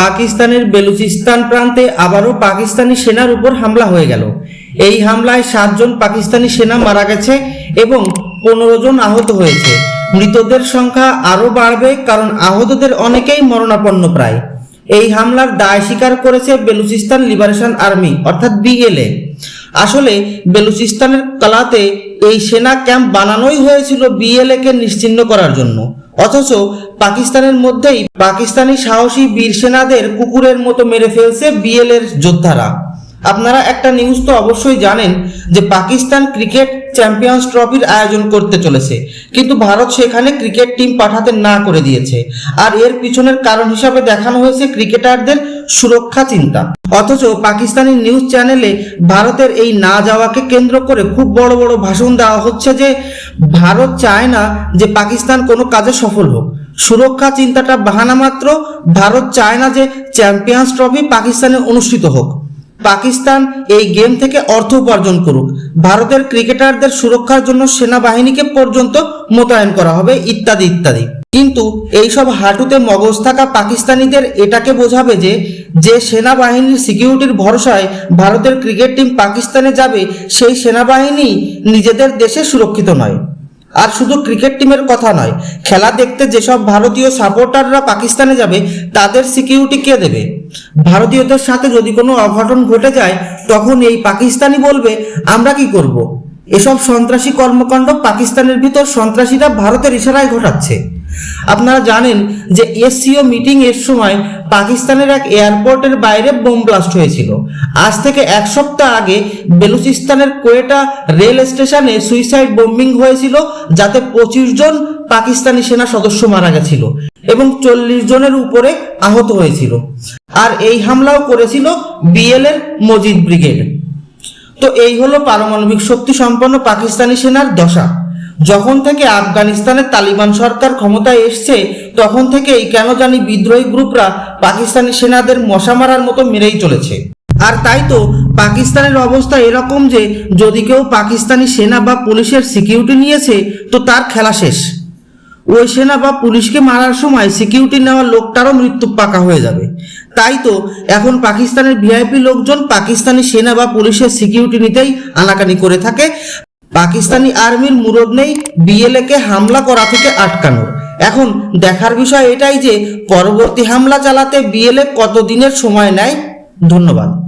পাকিস্তানের বেলুচিস্তান প্রান্তে আবারও পাকিস্তানি সেনার উপর হামলা হয়ে গেল। এই হামলায় সাতজন পাকিস্তানি সেনা মারা গেছে এবং পনেরো জন আহত হয়েছে। মৃতদের সংখ্যা আরও বাড়বে কারণ আহতদের অনেকেই মরণাপন্ন প্রায়। এই হামলার দায় স্বীকার করেছে বেলুচিস্তান লিবারেশন আর্মি, অর্থাৎ বিএলএ আসলে বেলুচিস্তানের কালাতে এই সেনা ক্যাম্প বানানোই হয়েছিল বিএলএ কে নিশ্চিহ্ন করার জন্য। অথচ পাকিস্তানের মধ্যেই পাকিস্তানি সাহসী বীর সেনাদের কুকুরের মতো মেরে ফেলছে বিএল এর যোদ্ধারা। আপনারা একটা নিউজ তো অবশ্যই জানেন যে পাকিস্তান ক্রিকেট চ্যাম্পিয়ন্স ট্রফির আয়োজন করতে চলেছে। কিন্তু ভারত সেখানে ক্রিকেট টিম পাঠাতে না করে দিয়েছে। আর এর পিছনের কারণ হিসাবে দেখানো হয়েছে ক্রিকেটারদের সুরক্ষা চিন্তা। অথচ পাকিস্তানি নিউজ চ্যানেলে ভারতের এই না যাওয়াকে কেন্দ্র করে খুব বড় বড় ভাষণ দেওয়া হচ্ছে যে, ভারত চায় না যে পাকিস্তান কোনো কাজে সফল হোক। সুরক্ষা চিন্তাটা বাহানা মাত্র, ভারত চায় না যে চ্যাম্পিয়ন্স ট্রফি পাকিস্তানে অনুষ্ঠিত হোক। পাকিস্তান এই গেম থেকে অর্থ উপার্জন করুক। ভারতের ক্রিকেটারদের সুরক্ষার জন্য সেনাবাহিনীকে পর্যন্ত মোতায়েন করা হবে, ইত্যাদি ইত্যাদি। কিন্তু এইসব হাঁটুতে মগজ থাকা পাকিস্তানিদের এটাকে বোঝাবে যে যে সেনাবাহিনীর সিকিউরিটির ভরসায় ভারতের ক্রিকেট টিম পাকিস্তানে যাবে, সেই সেনাবাহিনী নিজেদের দেশে সুরক্ষিত নয়। আর শুধু ক্রিকেট টিমের কথা নয়, খেলা দেখতে যেসব ভারতীয় সাপোর্টাররা পাকিস্তানে যাবে, তাদের সিকিউরিটি কে দেবে ভারতীয়দের সাথে যদি কোনো অঘটন ঘটে যায়, তখন এই পাকিস্তানি বলবে, আমরা কি করব। এসব সন্ত্রাসী কর্মকাণ্ড পাকিস্তানের ভিতর সন্ত্রাসীরা ভারতের ইশারায় ঘটাচ্ছে আপনারা জানেন যে এসসিও মিটিং এর সময় পাকিস্তানের এক এয়ারপোর্টের বাইরে বোম ব্লাস্ট হয়েছিল। আজ থেকে এক সপ্তাহ আগে বেলুচিস্তানের কোয়েটা রেল স্টেশনে সুইসাইড বোম্বিং হয়েছিল, যাতে পঁচিশ জন পাকিস্তানি সেনা সদস্য মারা গেছিল এবং চল্লিশ জনের উপরে আহত হয়েছিল। আর এই হামলাও করেছিল বিএল এর মজিদ ব্রিগেড। তো এই হলো পারমাণবিক শক্তি সম্পন্ন পাকিস্তানি সেনার দশা। যখন থেকে আফগানিস্তানের তালিবান সরকার ক্ষমতায় এসছে, তখন থেকেই কেন জানি বিদ্রোহী গ্রুপরা পাকিস্তানি সেনাদের মশা মারার মতো মেরেই চলেছে। আর তাই তো পাকিস্তানের অবস্থা এরকম যে, যদি কেউ পাকিস্তানি সেনা বা পুলিশের সিকিউরিটি নিয়েছে, তো তার খেলা শেষ। ওই সেনা বা পুলিশকে মারার সময় সিকিউরিটি নেওয়া লোকটারও মৃত্যু পাকা হয়ে যাবে। তাই তো এখন পাকিস্তানের ভিআইপি লোকজন পাকিস্তানি সেনা বা পুলিশের সিকিউরিটি নিতেই আনাকানি করে থাকে। পাকিস্তানি আর্মির মুরদ নেই বিএলএকে হামলা করা থেকে আটকানোর। এখন দেখার বিষয় এটাই যে পরবর্তী হামলা চালাতে বিএলএ কতদিনের সময় নেয়? ধন্যবাদ।